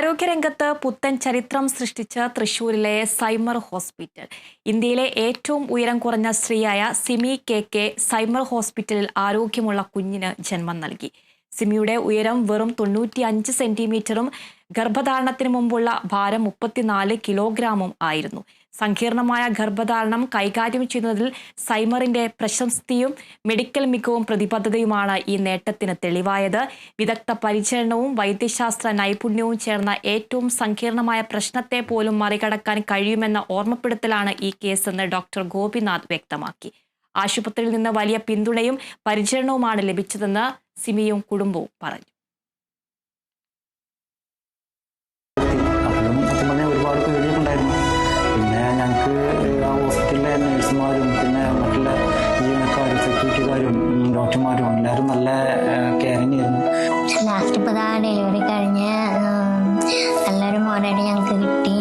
ആരോഗ്യരംഗത്ത് പുത്തൻ ചരിത്രം സൃഷ്ടിച്ച തൃശൂരിലെ സൈമർ ഹോസ്പിറ്റൽ. ഇന്ത്യയിലെ ഏറ്റവും ഉയരം കുറഞ്ഞ സ്ത്രീയായ സിമി കെ കെ സൈമർ ഹോസ്പിറ്റലിൽ ആരോഗ്യമുള്ള കുഞ്ഞിന് ജന്മം നൽകി. സിമിയുടെ ഉയരം വെറും തൊണ്ണൂറ്റി അഞ്ച് സെന്റിമീറ്ററും ഗർഭധാരണത്തിന് മുമ്പുള്ള ഭാരം മുപ്പത്തിനാല് കിലോഗ്രാമും ആയിരുന്നു. സങ്കീർണമായ ഗർഭധാരണം കൈകാര്യം ചെയ്യുന്നതിൽ സൈമറിന്റെ പ്രശസ്തിയും മെഡിക്കൽ മികവും പ്രതിബദ്ധതയുമാണ് ഈ നേട്ടത്തിന് തെളിവായത്. വിദഗ്ധ പരിചരണവും വൈദ്യശാസ്ത്ര നൈപുണ്യവും ചേർന്ന ഏറ്റവും സങ്കീർണമായ പ്രശ്നത്തെ പോലും മറികടക്കാൻ കഴിയുമെന്ന ഓർമ്മപ്പെടുത്തലാണ് ഈ കേസെന്ന് ഡോക്ടർ ഗോപിനാഥ് വ്യക്തമാക്കി. ആശുപത്രിയിൽ നിന്ന് വലിയ പിന്തുണയും പരിചരണവുമാണ് ലഭിച്ചതെന്ന് സിമിയും കുടുംബവും പറഞ്ഞു. അതിലും സത്യം പറഞ്ഞാൽ ഒരുപാട് പേടിയൊക്കെ ഉണ്ടായിരുന്നു. പിന്നെ ഞങ്ങൾക്ക് ആ ഹോസ്പിറ്റലിലെ നഴ്സുമാരും പിന്നെ മറ്റുള്ള ജീവനക്കാരും സെക്യൂരിറ്റിക്കാരും ഡോക്ടർമാരും എല്ലാവരും നല്ല കെയറിങ് ആയിരുന്നു. ലാസ്റ്റ് ഇപ്പോൾ ഡെലിവറി കഴിഞ്ഞ് നല്ലൊരു മോനായിട്ട് ഞങ്ങൾക്ക് കിട്ടി.